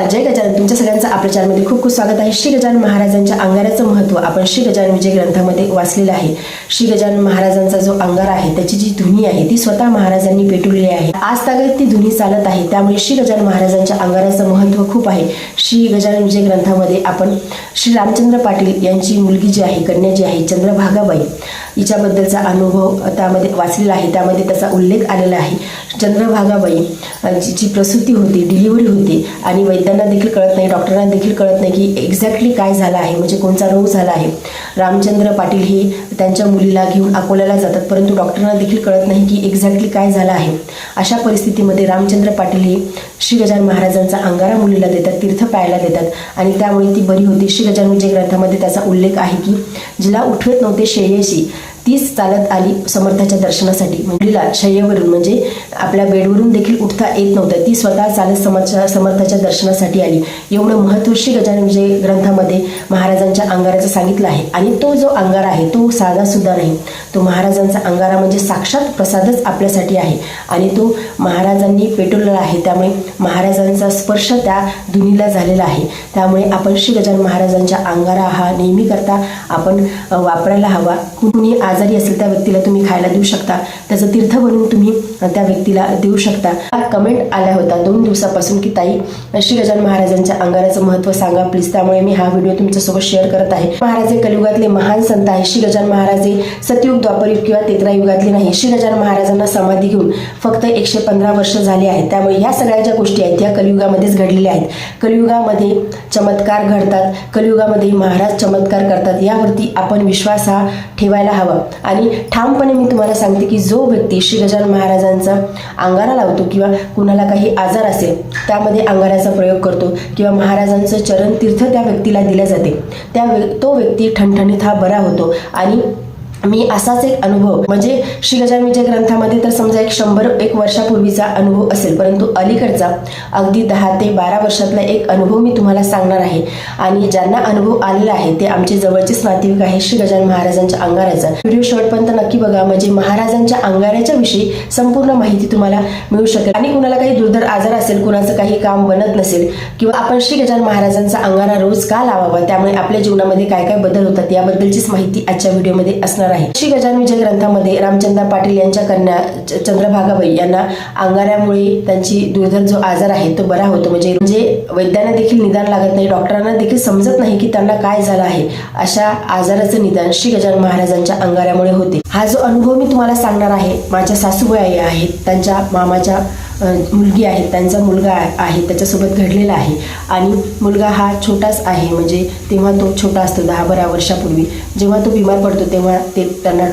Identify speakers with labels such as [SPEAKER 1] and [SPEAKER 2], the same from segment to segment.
[SPEAKER 1] नमस्कार जय गजानन तुमच्या सगळ्यांचं आपल्या चॅनलमध्ये खूप खूप स्वागत आहे. श्री गजानन महाराजांच्या अंगाराचं महत्त्व आपण श्री गजानन विजय ग्रंथामध्ये वाचलेलं आहे. श्री गजानन महाराजांचा जो अंगारा आहे त्याची जी धुनी आहे ती स्वतः महाराजांनी पेटवलेली आहे. आज तागत ती धुनी चालत आहे त्यामुळे श्री गजानन महाराजांच्या अंगाराचं महत्त्व खूप आहे. श्री गजानन विजय ग्रंथामध्ये आपण श्री रामचंद्र पाटील यांची मुलगी जी आहे कन्या जी आहे चंद्रभागाबाई हिच्याबद्दलचा अनुभव त्यामध्ये वाचलेला आहे. त्यामध्ये त्याचा उल्लेख आलेला आहे. चंद्रभागाबाई जी जिची प्रसूती होती डिलिव्हरी होती आणि वैद्यांना देखील कळत नाही डॉक्टर डॉक्टरांना देखील कळत नाही की एक्झॅक्टली काय झालं आहे म्हणजे कोणता रोग झाला आहे. रामचंद्र पाटील हे त्यांच्या मुलीला घेऊन अकोल्याला जातात परंतु डॉक्टरांना देखील कळत नाही की एक्झॅक्टली काय झालं आहे. अशा परिस्थितीमध्ये रामचंद्र पाटील हे श्री गजानन महाराजांचा अंगारा मुलीला देतात तीर्थ प्यायला देतात आणि त्यामुळे ती बरी होती. श्री गजानन विजय ग्रंथामध्ये त्याचा उल्लेख आहे की जिला उठवत नव्हते श्रेयशी तीच चालत आली समर्थाच्या दर्शनासाठी. मुलीला शय्येवरून म्हणजे आपल्या बेडवरून देखील उठता येत नव्हतं. ती स्वतः चालत समर्थाच्या दर्शनासाठी आली. एवढं महत्वशी गजानन विजय ग्रंथामध्ये महाराजांच्या अंगाराचं सांगितलं आहे. आणि तो जो अंगारा आहे तो साधा सुद्धा नाही. तो महाराजांचा अंगारा म्हणजे साक्षात प्रसादच आपल्यासाठी आहे. आणि तो महाराजांनी पेटवलेला आहे. त्यामुळे महाराजांचा स्पर्श त्या धुनीला झालेला आहे. त्यामुळे आपण श्री गजानन महाराजांच्या अंगारा हा नेहमी करता आपण वापरायला हवा. कुणी आजारी असेल त्या व्यक्तीला तुम्ही खायला देऊ शकता. त्याचं तीर्थ बनवून तुम्ही त्या व्यक्तीला देऊ शकता. कमेंट आल्या होता दोन दिवसापासून की ताई श्री गजान महाराजांच्या अंगाराचं महत्त्व सांगा प्लीज. त्यामुळे मी हा व्हिडिओ तुमच्यासोबत शेअर करत आहे. महाराज हे कलियुगातले महान संत आहे श्री गजान महाराज हे सतयुग द्वापरयुग किंवा तेत्रा युगातले नाही. श्री गजान महाराजांना समाधी घेऊन फक्त एकशे पंधरा वर्ष झाले आहेत. त्यामुळे ह्या सगळ्या ज्या गोष्टी आहेत त्या कलियुगामध्येच घडलेल्या आहेत. कलियुगामध्ये चमत्कार घडतात. कलियुगामध्ये महाराज चमत्कार करतात. यावरती आपण विश्वास हा ठेवायला हवा. आणि ठामपणे मी तुम्हाला सांगते की जो व्यक्ती श्री गजानन महाराजांचा अंगारा लावतो किंवा कुणाला काही आजार असेल त्यामध्ये अंगाराचा प्रयोग करतो किंवा महाराजांचं चरण तीर्थ त्या व्यक्तीला दिल्या जाते. त्या व्य- तो व्यक्ती ठणठणीत हा बरा होतो आणि मी असाच एक अनुभव म्हणजे श्री गजानन विजय ग्रंथामध्ये तर समजा एक शंभर एक वर्षापूर्वीचा अनुभव असेल परंतु अलीकडचा अगदी दहा ते बारा वर्षातला एक अनुभव मी तुम्हाला सांगणार आहे. आणि ज्यांना अनुभव आलेला आहे ते आमचे जवळचेच नातेवाईक आहे श्री गजान महाराजांच्या अंगाराचा व्हिडिओ शेवटपर्यंत नक्की बघा म्हणजे महाराजांच्या अंगाऱ्याच्या विषयी संपूर्ण माहिती तुम्हाला मिळू शकेल. आणि कुणाला काही दुर्धर आजार असेल कुणाचं काही काम बनत नसेल किंवा आपण श्री गजान महाराजांचा अंगारा रोज का लावावा त्यामुळे आपल्या जीवनामध्ये काय काय बदल होतात याबद्दलचीच माहिती आजच्या व्हिडिओमध्ये असणार आहे. श्री गजान विजय ग्रंथामध्ये रामचंद्र पाटील यांच्या कन्या चंद्रभागाबाई यांना अंगाऱ्यामुळे त्यांची दुर्धर जो आजार आहे तो बरा होतो. म्हणजे म्हणजे वैद्यांना देखील निदान लागत नाही डॉक्टरांना देखील समजत नाही की त्यांना काय झालं आहे अशा आजाराचं निदान श्री गजान महाराजांच्या अंगाऱ्यामुळे होते. हा जो अनुभव मी तुम्हाला सांगणार आहे माझ्या सासूबाई आहेत त्यांच्या मामाच्या मुलगी आहे त्यांचा मुलगा आहे त्याच्यासोबत घडलेला आहे. आणि मुलगा हा छोटाच आहे म्हणजे तेव्हा तो छोटा असतो दहा बारा वर्षापूर्वी. जेव्हा तो बिमार पडतो तेव्हा ते त्यांना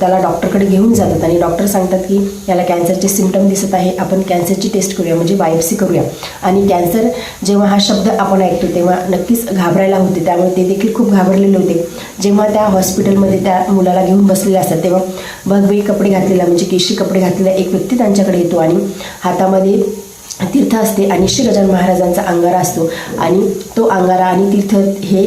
[SPEAKER 1] त्याला डॉक्टरकडे घेऊन जातात. आणि डॉक्टर सांगतात की याला कॅन्सरचे सिमटम दिसत आहे आपण कॅन्सरची टेस्ट करूया म्हणजे बायोप्सी करूया. आणि कॅन्सर जेव्हा हा शब्द आपण ऐकतो तेव्हा नक्कीच घाबरायला होते. त्यामुळे ते देखील खूप घाबरलेले होते. जेव्हा त्या हॉस्पिटलमध्ये त्या मुलाला घेऊन बसलेले असतात तेव्हा भगवे कपडे घातलेला म्हणजे केशी कपडे घातलेला एक व्यक्ती त्यांच्याकडे येतो आणि हा हातामध्ये तीर्थ असते आणि श्रीगजान महाराजांचा अंगारा असतो. आणि तो अंगारा आणि तीर्थ हे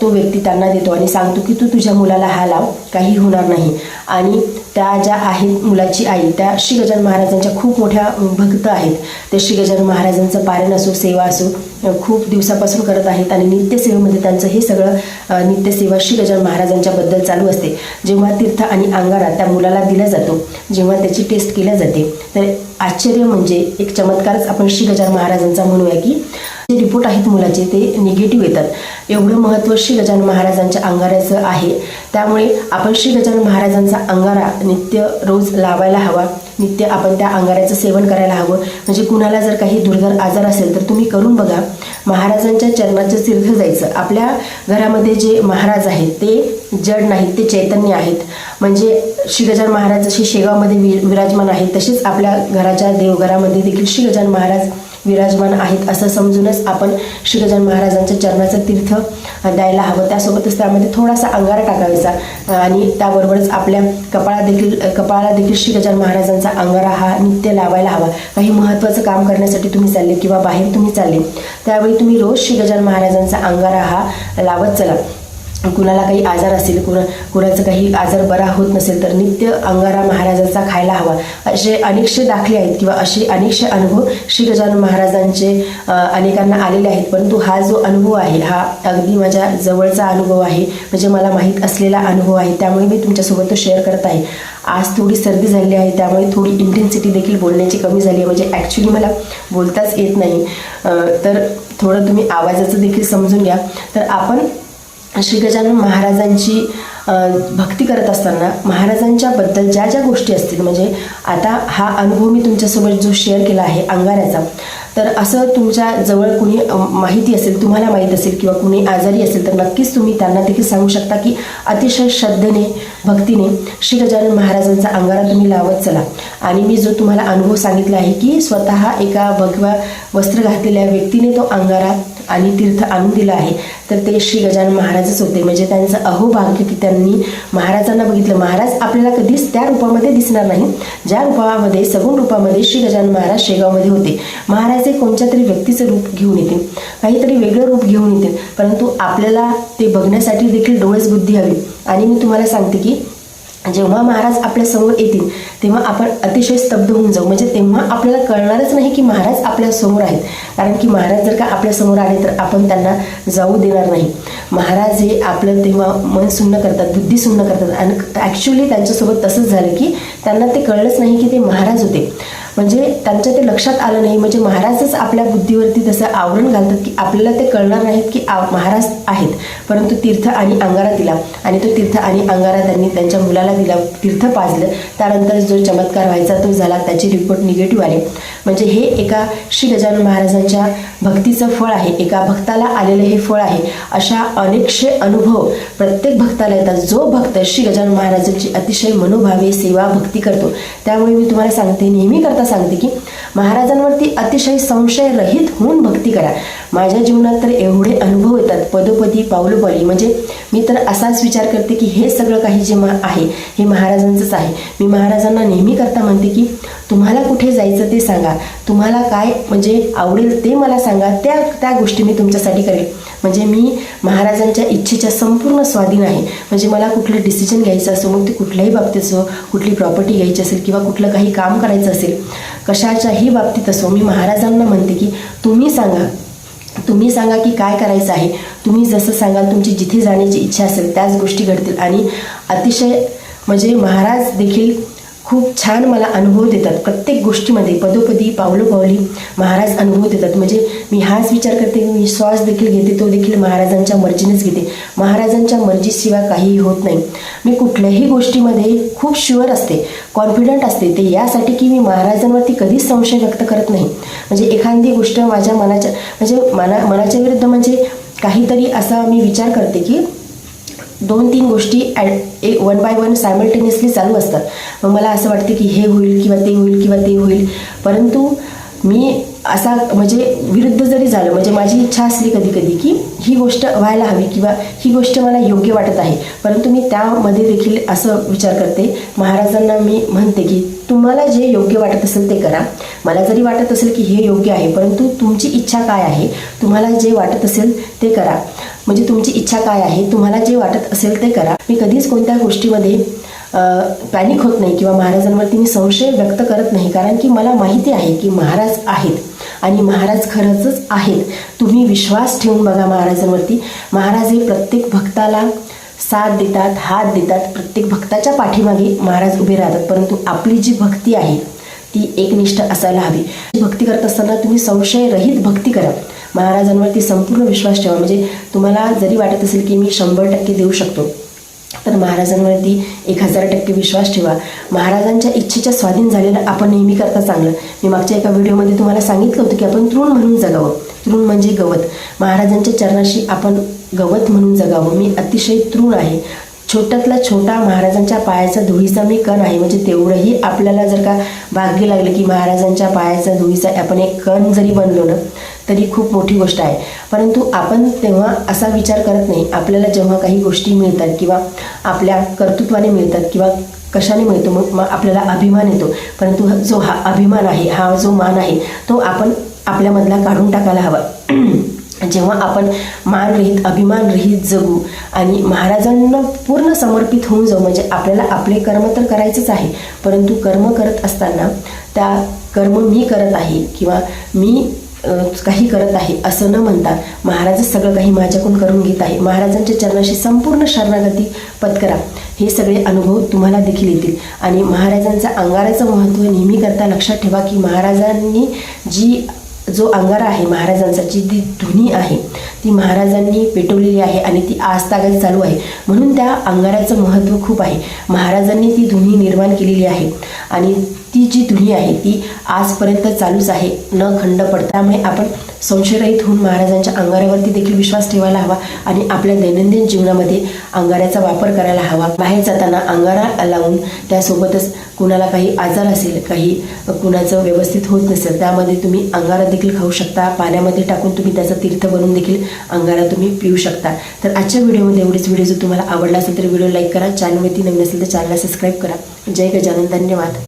[SPEAKER 1] तो व्यक्ती त्यांना देतो आणि सांगतो की तू तुझ्या मुलाला हा लाव काही होणार नाही. आणि त्या ज्या आहेत मुलाची आई त्या श्री गजानन महाराजांच्या खूप मोठ्या भक्त आहेत. ते श्री गजानन महाराजांचं पारण असो सेवा असो खूप दिवसापासून करत आहेत आणि नित्यसेवेमध्ये त्यांचं हे सगळं नित्यसेवा श्री गजानन महाराजांच्याबद्दल चालू असते. जेव्हा तीर्थ आणि अंगारा त्या मुलाला दिला जातो जेव्हा त्याची टेस्ट केल्या जाते तर आश्चर्य म्हणजे एक चमत्कारच आपण श्री गजानन महाराजांचा म्हणूया की जे रिपोर्ट आहेत मुलाचे ते निगेटिव्ह येतात. एवढं महत्त्व श्री गजानन महाराजांच्या अंगाऱ्याचं आहे. त्यामुळे आपण श्री गजानन महाराजांचा अंगारा नित्य रोज लावायला हवा. नित्य आपण त्या अंगाऱ्याचं सेवन करायला हवं. म्हणजे कुणाला जर काही दुर्धर आजार असेल तर तुम्ही करून बघा. महाराजांच्या चरणाचं तीर्थ जायचं. आपल्या घरामध्ये जे महाराज आहेत ते जड नाहीत ते चैतन्य आहेत. म्हणजे श्री गजानन महाराज जसे शेगावमध्ये वि विराजमान आहेत तसेच आपल्या घराच्या देवघरामध्ये देखील श्री गजानन महाराज विराजमान आहेत असं समजूनच आपण श्री गजानन महाराजांच्या चरणाचं तीर्थ द्यायला हवं. त्यासोबतच त्यामध्ये थोडासा अंगारा टाकायचा आणि त्याबरोबरच आपल्या कपाळा देखील कपाळाला देखील श्री गजानन महाराजांचा अंगारा हा नित्य लावायला हवा. काही महत्त्वाचं काम करण्यासाठी तुम्ही चालले किंवा बाहेर तुम्ही चालले त्यावेळी तुम्ही रोज श्री गजानन महाराजांचा अंगारा हा लावत चला. कुणाला काही आजार असेल कुणा कुणाचं काही आजार बरा होत नसेल तर नित्य अंगारा महाराजांचा खायला हवा. असे अनेकशे दाखले आहेत किंवा असे अनेकशे अनुभव श्री गजानन महाराजांचे अनेकांना आलेले आहेत. परंतु हा जो अनुभव आहे हा अगदी माझ्या जवळचा अनुभव आहे म्हणजे मला माहीत असलेला अनुभव आहे त्यामुळे मी तुमच्यासोबत तो शेअर करत आहे. आज थोडी सर्दी झालेली आहे त्यामुळे थोडी इंटेन्सिटी देखील बोलण्याची कमी झाली आहे म्हणजे ॲक्च्युली मला बोलताच येत नाही. तर थोडं तुम्ही आवाजाचं देखील समजून घ्या. तर आपण श्री गजानन महाराजांची भक्ती करत असताना महाराजांच्याबद्दल ज्या ज्या गोष्टी असतील म्हणजे आता हा अनुभव मी तुमच्यासोबत जो शेअर केला आहे अंगाऱ्याचा तर असं तुमच्या जवळ कुणी माहिती असेल तुम्हाला माहीत असेल किंवा कुणी आजारी असेल तर नक्कीच तुम्ही त्यांना देखील सांगू शकता की अतिशय श्रद्धेने भक्तीने श्री गजानन महाराजांचा अंगारा तुम्ही लावत चला. आणि मी जो तुम्हाला अनुभव सांगितला आहे की स्वतः एका भगवा वस्त्र घातलेल्या व्यक्तीने तो अंगारा आणि तीर्थ आणून दिला आहे तर ते श्री गजानन महाराजच होते. म्हणजे त्यांचं अहोभाग्य की त्यांनी महाराजांना बघितलं. महाराज आपल्याला कधीच त्या रूपामध्ये दिसणार नाही. ज्या रूपामध्ये सगुण रूपामध्ये श्री गजानन महाराज शेगावमध्ये होते. महाराज हे कोणत्या तरी व्यक्तीचं रूप घेऊन येतील काहीतरी वेगळं रूप घेऊन येतील परंतु आपल्याला ते बघण्यासाठी देखील डोळस बुद्धी हवी. आणि मी तुम्हाला सांगते की जेव्हा महाराज आपल्यासमोर येतील तेव्हा आपण अतिशय स्तब्ध होऊन जाऊ. म्हणजे तेव्हा आपल्याला कळणारच नाही की महाराज आपल्यासमोर आहेत. कारण की महाराज जर का आपल्यासमोर आले तर आपण त्यांना जाऊ देणार नाही. महाराज हे आपलं तेव्हा मन सुन्न करतात बुद्धी सुन्न करतात. आणि ॲक्च्युली त्यांच्यासोबत तसंच झालं की त्यांना ते कळलंच नाही की ते महाराज होते. म्हणजे त्यांच्या ते लक्षात आलं नाही. म्हणजे महाराजच आपल्या बुद्धीवरती तसं आवरण घालतात की आपल्याला ते कळणार नाहीत की आ- महाराज आहेत. परंतु तीर्थ आणि अंगारा दिला. आणि तो तीर्थ आणि अंगारा त्यांनी त्यांच्या मुलाला दिला. तीर्थ पाजलं. त्यानंतर जो चमत्कार व्हायचा तो झाला. त्याचे रिपोर्ट निगेटिव्ह आले. म्हणजे हे एका श्री गजानन महाराजांच्या भक्तीचं फळ आहे. एका भक्ताला आलेलं हे फळ आहे. अशा अनेकशे अनुभव प्रत्येक भक्ताला येतात. जो भक्त श्री गजानन महाराजांची अतिशय मनोभावे सेवा भक्ती करतो. त्यामुळे मी तुम्हाला सांगते नेहमी करता सांगते की महाराजांवरती अतिशय संशयरहित होऊन भक्ती करा. माझ्या जीवनात तर एवढे अनुभव येतात पदोपदी पावलोपाली म्हणजे मी तर असाच विचार करते की हे सगळं काही जे मा आहे हे महाराजांचंच आहे. मी महाराजांना नेहमी करता म्हणते की तुम्हाला कुठे जायचं ते सांगा. तुम्हाला काय म्हणजे आवडेल ते मला सांगा. त्या त्या गोष्टी मी तुमच्यासाठी करेल म्हणजे मी महाराजांच्या इच्छेच्या संपूर्ण स्वाधीन आहे. म्हणजे मला कुठलं डिसिजन घ्यायचं असो मग ते कुठल्याही बाबतीत असो कुठली प्रॉपर्टी घ्यायची असेल किंवा कुठलं काही काम करायचं असेल कशाच्याही बाबतीत असो मी महाराजांना म्हणते की तुम्ही सांगा. तुम्ही सांगा की काय करायचं आहे. तुम्ही जसं सांगाल तुमची जिथे जाण्याची इच्छा असेल त्याच गोष्टी घडतील. आणि अतिशय म्हणजे महाराज देखील खूप छान मला अनुभव देतात. प्रत्येक गोष्टीमध्ये पदोपदी पावलोपावली महाराज अनुभव देतात. म्हणजे मी हाच विचार करते की मी श्वास देखील घेते तो देखील महाराजांच्या मर्जीनेच घेते. महाराजांच्या मर्जीशिवाय काहीही होत नाही. मी कुठल्याही गोष्टीमध्ये खूप शुअर असते कॉन्फिडंट असते. ते यासाठी की मी महाराजांवरती कधीच संशय व्यक्त करत नाही. म्हणजे एखादी गोष्ट माझ्या मनाच्या म्हणजे मना मनाच्या विरुद्ध म्हणजे काहीतरी असा मी विचार करते की दोन तीन गोष्टी at a one by one simultaneously चालू असतात. मग मला असं वाटतं की हे होईल किंवा ते होईल किंवा ते होईल. परंतु मी असा म्हणजे विरुद्ध जरी झालं म्हणजे माझी इच्छा असली कधी कधी की ही गोष्ट व्हायला हवी किंवा ही गोष्ट मला योग्य वाटत आहे. परंतु मी त्यामध्ये देखील असं विचार करते. महाराजांना मी म्हणते की तुम्हाला जे योग्य वाटत असेल ते करा. मला जरी वाटत असेल की हे योग्य आहे परंतु तुमची इच्छा काय आहे? तुम्हाला जे वाटत असेल ते करा. म्हणजे तुमची इच्छा काय आहे? तुम्हाला जे वाटत असेल ते करा. मी कधीच कोणत्या गोष्टीमध्ये पॅनिक होत नाही किंवा महाराजांवरती मी संशय व्यक्त करत नाही. कारण की मला माहिती आहे की महाराज आहेत आणि महाराज खरंच आहेत. तुम्ही विश्वास ठेवून बघा महाराजांवरती. महाराज हे प्रत्येक भक्ताला साथ देतात हात देतात. प्रत्येक भक्ताच्या पाठीमागे महाराज उभे राहतात. परंतु आपली जी भक्ती आहे ती एकनिष्ठ असायला हवी. भक्ती करत असताना तुम्ही संशयरहित भक्ती करा. महाराजांवरती संपूर्ण विश्वास ठेवा. म्हणजे तुम्हाला जरी वाटत असेल की मी शंभर टक्के देऊ शकतो तर महाराजांवरती एक हजार टक्के विश्वास ठेवा. महाराजांच्या इच्छेच्या स्वाधीन झालेलं आपण नेहमी करता चांगलं. मी मागच्या एका व्हिडिओमध्ये तुम्हाला सांगितलं होतं की आपण तृण म्हणून जगावं. तृण म्हणजे गवत. महाराजांच्या चरणाशी आपण गवत म्हणून जगावं. मी अतिशय तृण आहे. छोट्यातला छोटा महाराजांच्या पायाचा धुळीचा मी कण आहे. म्हणजे तेवढंही आपल्याला जर का भाग्य लागलं की महाराजांच्या पायाचा धुळीचा आपण एक कण जरी बनलो ना तरी खूप मोठी गोष्ट आहे. परंतु आपण तेव्हा असा विचार करत नाही. आपल्याला जेव्हा काही गोष्टी मिळतात किंवा आपल्या कर्तृत्वाने मिळतात किंवा कशाने मिळतो मग मग आपल्याला अभिमान येतो. परंतु जो हा अभिमान आहे हा जो मान आहे तो आपण आपल्यामधला काढून टाकायला हवा. जेव्हा आपण मानरहित अभिमानरहित जगू आणि महाराजांना पूर्ण समर्पित होऊन जाऊ म्हणजे आपल्याला आपले कर्म तर करायचंच आहे परंतु कर्म करत असताना त्या कर्म मी करत आहे किंवा मी काही करत आहे असं न म्हणता महाराजच सगळं काही माझ्याकडून करून घेत आहे. महाराजांच्या चरणाशी संपूर्ण शरणागती पत्करा. हे सगळे अनुभव तुम्हाला देखील येतील. आणि महाराजांचा अंगाराचं महत्त्व नेहमी करता लक्षात ठेवा की महाराजांनी जी जो अंगारा आहे महाराजांचा जी ती धुनी आहे ती महाराजांनी पेटवलेली आहे आणि ती आज आजतागायत चालू आहे. म्हणून त्या अंगाराचं महत्त्व खूप आहे. महाराजांनी ती धुनी निर्माण केलेली आहे. आणि ती जी धुनी आहे ती आजपर्यंत चालूच आहे न खंड पडता. त्यामुळे आपण संशयरहित होऊन महाराजांच्या अंगारावरती देखील विश्वास ठेवायला हवा आणि आपल्या दैनंदिन जीवनामध्ये अंगाऱ्याचा वापर करायला हवा. बाहेर जाताना अंगारा लावून त्यासोबतच कुणाला काही आजार असेल काही कुणाचं व्यवस्थित होत नसेल त्यामध्ये तुम्ही अंगारा देखील खाऊ शकता. पाण्यामध्ये टाकून तुम्ही त्याचा तीर्थ बनवून देखील अंगारा तुम्ही पिऊ शकता. तर आजच्या व्हिडिओमध्ये एवढीच. व्हिडिओ जर तुम्हाला आवडला असेल तर व्हिडिओ लाईक करा. चॅनलवरती नवीन असेल तर चॅनलला सबस्क्राईब करा. जय गजानन. धन्यवाद.